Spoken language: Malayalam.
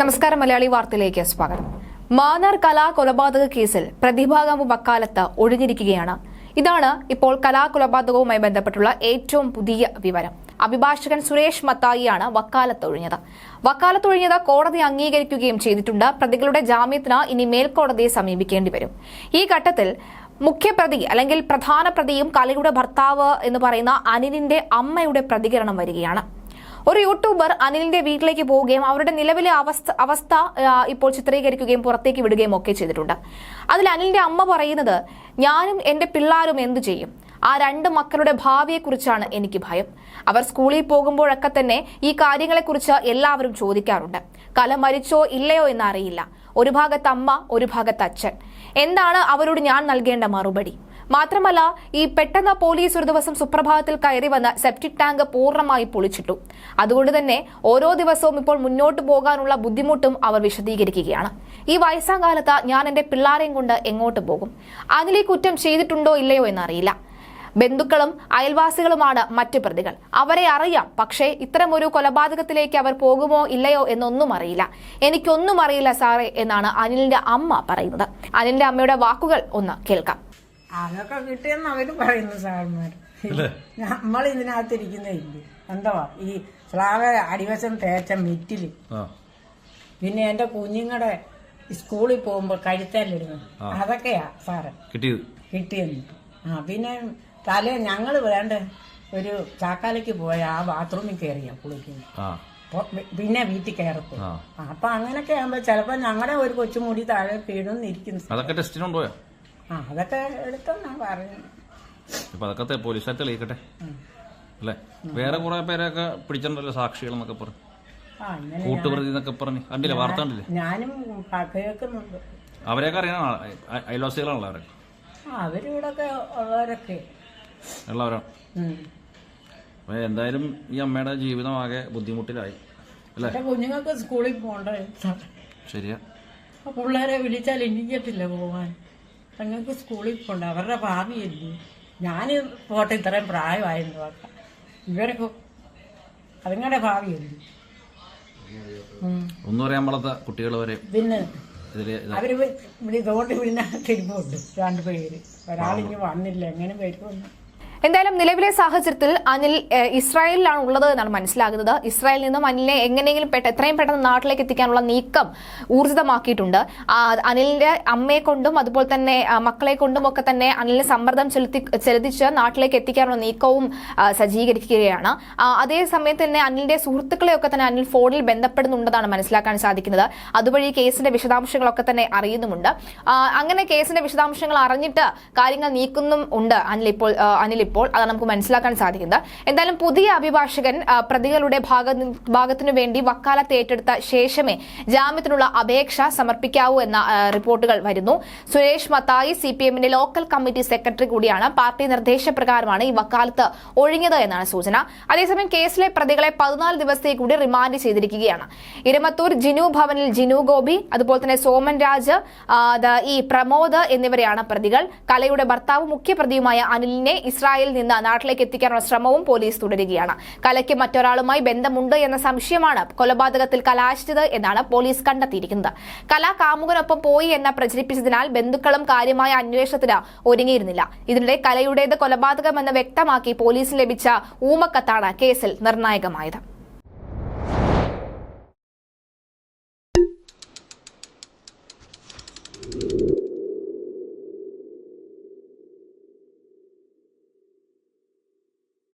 നമസ്കാരം മലയാളി വാർത്തയിലേക്ക് സ്വാഗതം. മാന്നാർ കലാ കൊലപാതക കേസിൽ പ്രതിഭാഗം വക്കാലത്ത് ഒഴിഞ്ഞിരിക്കുകയാണ്. ഇതാണ് ഇപ്പോൾ കലാകൊലപാതകവുമായി ബന്ധപ്പെട്ടുള്ള ഏറ്റവും പുതിയ വിവരം. അഭിഭാഷകൻ സുരേഷ് മത്തായിയാണ് വക്കാലത്തൊഴിഞ്ഞത് വക്കാലത്തൊഴിഞ്ഞത് കോടതി അംഗീകരിക്കുകയും ചെയ്തിട്ടുണ്ട്. പ്രതികളുടെ ജാമ്യത്തിന് ഇനി മേൽക്കോടതിയെ സമീപിക്കേണ്ടി വരും. ഈ ഘട്ടത്തിൽ മുഖ്യപ്രതി അല്ലെങ്കിൽ പ്രധാന പ്രതിയും കലയുടെ ഭർത്താവ് എന്ന് പറയുന്ന അനിലിന്റെ അമ്മയുടെ പ്രതികരണം വരികയാണ്. ഒരു യൂട്യൂബർ അനിലിന്റെ വീട്ടിലേക്ക് പോവുകയും അവരുടെ നിലവിലെ അവസ്ഥ അവസ്ഥ ഇപ്പോൾ ചിത്രീകരിക്കുകയും പുറത്തേക്ക് വിടുകയും ഒക്കെ ചെയ്തിട്ടുണ്ട്. അതിൽ അനിലിന്റെ അമ്മ പറയുന്നത് ഞാനും എന്റെ പിള്ളാരും എന്തു ചെയ്യും? ആ രണ്ട് മക്കളുടെ ഭാവിയെക്കുറിച്ചാണ് എനിക്ക് ഭയം. അവർ സ്കൂളിൽ പോകുമ്പോഴൊക്കെ തന്നെ ഈ കാര്യങ്ങളെക്കുറിച്ച് എല്ലാവരും ചോദിക്കാറുണ്ട്. കല മരിച്ചോ ഇല്ലയോ എന്നറിയില്ല. ഒരു ഭാഗത്ത് അമ്മ ഒരു ഭാഗത്ത് അച്ഛൻ. എന്താണ് അവരോട് ഞാൻ നൽകേണ്ട മറുപടി? മാത്രമല്ല ഈ പെട്ടെന്ന് പോലീസ് ഒരു ദിവസം സുപ്രഭാതത്തിൽ കയറി വന്ന സെപ്റ്റിക് ടാങ്ക് പൂർണമായി പൊളിച്ചിട്ടു. അതുകൊണ്ട് തന്നെ ഓരോ ദിവസവും ഇപ്പോൾ മുന്നോട്ട് പോകാനുള്ള ബുദ്ധിമുട്ടും അവർ വിശദീകരിക്കുകയാണ്. ഈ വയസ്സാം കാലത്ത് ഞാൻ എന്റെ പിള്ളാരെയും കൊണ്ട് എങ്ങോട്ട് പോകും? അതിലെ കുറ്റം ചെയ്തിട്ടുണ്ടോ ഇല്ലയോ എന്നറിയില്ല. ബന്ധുക്കളും അയൽവാസികളുമാണ് മറ്റു പ്രതികൾ. അവരെ അറിയാം പക്ഷേ ഇത്തരമൊരു കൊലപാതകത്തിലേക്ക് അവർ പോകുമോ ഇല്ലയോ എന്നൊന്നും അറിയില്ല. എനിക്കൊന്നും അറിയില്ല സാറേ എന്നാണ് അനിലിന്റെ അമ്മ പറയുന്നത്. അനിലിന്റെ അമ്മയുടെ വാക്കുകൾ ഒന്ന് കേൾക്കാം. അതൊക്കെ കിട്ടിയെന്ന് അവർ പറയുന്നു സാറന്മാർ നമ്മൾ ഇതിനകത്തിരിക്കുന്നില്ല എന്തുവാ? ഈ സ്ലാവ് അടിവശം തേച്ച മിറ്റിൽ. പിന്നെ എന്റെ കുഞ്ഞുങ്ങളുടെ സ്കൂളിൽ പോകുമ്പോ കഴുത്തല്ലിടുന്നു അതൊക്കെയാ സാറ്. കിട്ടിയത്? കിട്ടിയെന്ന് ആ പിന്നെ തല ഞങ്ങൾ വേണ്ട ഒരു ചാക്കാലയ്ക്ക് പോയ ആ ബാത്റൂമിൽ കയറിയാ കുളിക്കുന്നു പിന്നെ വീട്ടിൽ കയറത്തു. അപ്പൊ അങ്ങനൊക്കെ ആകുമ്പോ ചിലപ്പോ ഞങ്ങളുടെ ഒരു കൊച്ചുമുടി താഴെ വീണെന്നിരിക്കുന്നു അതൊക്കെ ടെസ്റ്റിന് കൊണ്ടുപോയാ? ആ അതൊക്കെ എടുത്തെന്നാ പറഞ്ഞു ഇപ്പൊ അതൊക്കെ പോലീസുകാർ തെളിയിക്കട്ടെ. അല്ലേ? വേറെ കുറെ പേരൊക്കെ പിടിച്ചിട്ടുണ്ടല്ലോ സാക്ഷികൾ എന്നൊക്കെ പറഞ്ഞു. കൂട്ടുപ്രതി എന്നൊക്കെ പറഞ്ഞ്. കണ്ടില്ലേ വാർത്ത കണ്ടില്ലേ? ഞാനും കേൾക്കുന്നുണ്ട്. അവരെയൊക്കെ അറിയണ അയൽവാസികളാണല്ലോ അവരൊക്കെ. അവരിവിടൊക്കെ ഉള്ളവരൊക്കെ. ഉള്ളവരാണ്. അപ്പൊ എന്തായാലും ഈ അമ്മയുടെ ജീവിതം ആകെ ബുദ്ധിമുട്ടിലായി. അല്ലേ? കുഞ്ഞുങ്ങൾക്ക് സ്കൂളിൽ പോകണ്ടേ ശരിയാ. പിള്ളേരെ വിളിച്ചാൽ ഇനിക്കത്തില്ല പോവാൻ. ഞങ്ങൾക്ക് സ്കൂളിൽ പോകണ്ട അവരുടെ ഭാവിയല്ലേ ഞാൻ പോട്ടെ ഇത്രയും പ്രായമായിരുന്നു നോക്കാം ഇവരൊക്കെ അതുങ്ങളുടെ ഭാവിയല്ലേ. ഒന്നും അറിയാൻ പാടാത്ത കുട്ടികൾ വരെ പിന്നെ അവർ ഇതുകൊണ്ട് പിന്നെ തിരുമ്പുണ്ട് രണ്ടുപേര് ഒരാളിങ്ങ് വന്നില്ല എങ്ങനെ വരുമെന്ന്. എന്തായാലും നിലവിലെ സാഹചര്യത്തിൽ അനിൽ ഇസ്രായേലിലാണ് ഉള്ളത് എന്നാണ് മനസ്സിലാകുന്നത്. ഇസ്രായേലിൽ നിന്നും അനിലിനെ എങ്ങനെയെങ്കിലും പെട്ട എത്രയും പെട്ടെന്ന് നാട്ടിലേക്ക് എത്തിക്കാനുള്ള നീക്കം ഊർജിതമാക്കിയിട്ടുണ്ട്. അനിലിന്റെ അമ്മയെ കൊണ്ടും അതുപോലെ തന്നെ മക്കളെ കൊണ്ടും ഒക്കെ തന്നെ അനിലിന് സമ്മർദ്ദം ചെലുത്തി ചെലുത്തിച്ച് നാട്ടിലേക്ക് എത്തിക്കാനുള്ള നീക്കവും സജ്ജീകരിക്കുകയാണ്. അതേ സമയത്ത് തന്നെ അനിലിന്റെ സുഹൃത്തുക്കളെയൊക്കെ തന്നെ അനിൽ ഫോണിൽ ബന്ധപ്പെടുന്നുണ്ടെന്നാണ് മനസ്സിലാക്കാൻ സാധിക്കുന്നത്. അതുവഴി കേസിന്റെ വിശദാംശങ്ങളൊക്കെ തന്നെ അറിയുന്നുമുണ്ട്. അങ്ങനെ കേസിന്റെ വിശദാംശങ്ങൾ അറിഞ്ഞിട്ട് കാര്യങ്ങൾ നീക്കുന്നും ഉണ്ട് അനിൽ ഇപ്പോൾ അനിൽ ഇപ്പോൾ അത് നമുക്ക് മനസ്സിലാക്കാൻ സാധിക്കുന്നത്. എന്തായാലും പുതിയ അഭിഭാഷകൻ പ്രതികളുടെ ഭാഗ ഭാഗത്തിനു വേണ്ടി വക്കാലത്ത് ഏറ്റെടുത്ത ശേഷമേ ജാമ്യത്തിനുള്ള അപേക്ഷ സമർപ്പിക്കാവൂ എന്ന റിപ്പോർട്ടുകൾ വരുന്നു. സുരേഷ് മത്തായി സി പി എമ്മിന്റെ ലോക്കൽ കമ്മിറ്റി സെക്രട്ടറി കൂടിയാണ്. പാർട്ടി നിർദ്ദേശപ്രകാരമാണ് ഈ വക്കാലത്ത് ഒഴിഞ്ഞത് എന്നാണ് സൂചന. അതേസമയം കേസിലെ പ്രതികളെ പതിനാല് ദിവസത്തേക്ക് കൂടി റിമാൻഡ് ചെയ്തിരിക്കുകയാണ്. ഇരമത്തൂർ ജിനു ഭവനിൽ ജിനു ഗോപി അതുപോലെ തന്നെ സോമൻ രാജ് ഈ പ്രമോദ് എന്നിവരെയാണ് പ്രതികൾ. കലയുടെ ഭർത്താവ് മുഖ്യപ്രതിയുമായ അനിലിനെ ഇസ്രായേലിൽ നിന്ന് നാട്ടിലേക്ക് എത്തിക്കാനുള്ള ശ്രമവും പോലീസ് തുടരുകയാണ്. കലയ്ക്ക് മറ്റൊരാളുമായി ബന്ധമുണ്ട് എന്ന സംശയമാണ് കൊലപാതകത്തിൽ കലാശിച്ചത് എന്നാണ് പോലീസ് കണ്ടെത്തിയിരിക്കുന്നത്. കല കാമുകനൊപ്പം പോയി എന്ന പ്രചരിപ്പിച്ചതിനാൽ ബന്ധുക്കളും കാര്യമായ അന്വേഷണത്തിന് ഒരുങ്ങിയിരുന്നില്ല. ഇതിനിടെ കലയുടേത് കൊലപാതകമെന്ന് വ്യക്തമാക്കി പോലീസിന് ലഭിച്ച ഊമക്കത്താണ് കേസിൽ നിർണായകമായത്.